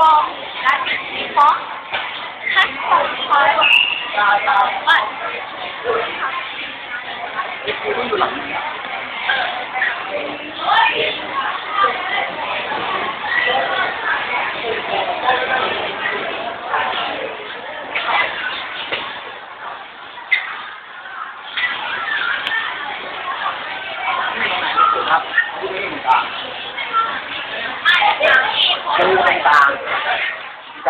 ฟองและสีฟองคัดของคอยว่าอยู่หลัง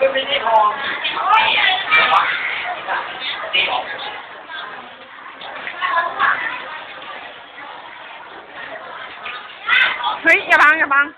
喂你好。喂你芳芳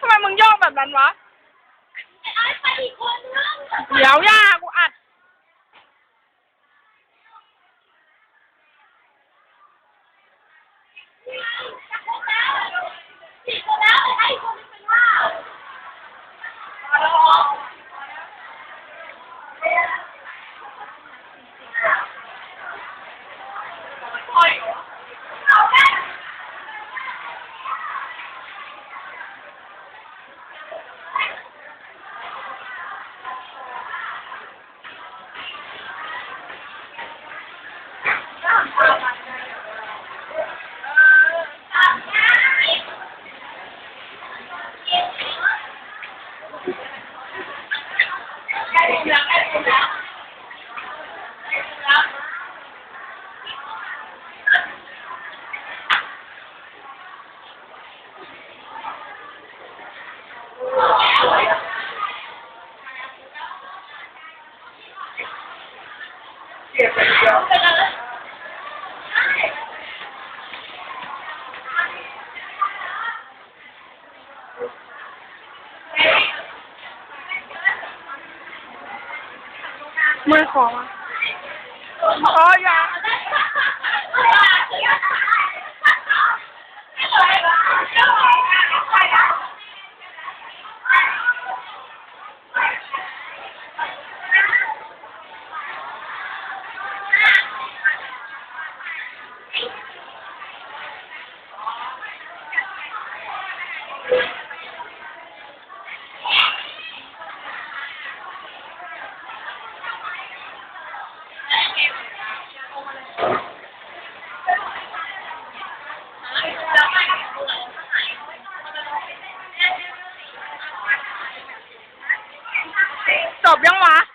ทำไมมึงโยกแบบนั้นวะ เดี๋ยวย่า Yeah, pretty good. Marco. Oh, yeah. จบยังวะ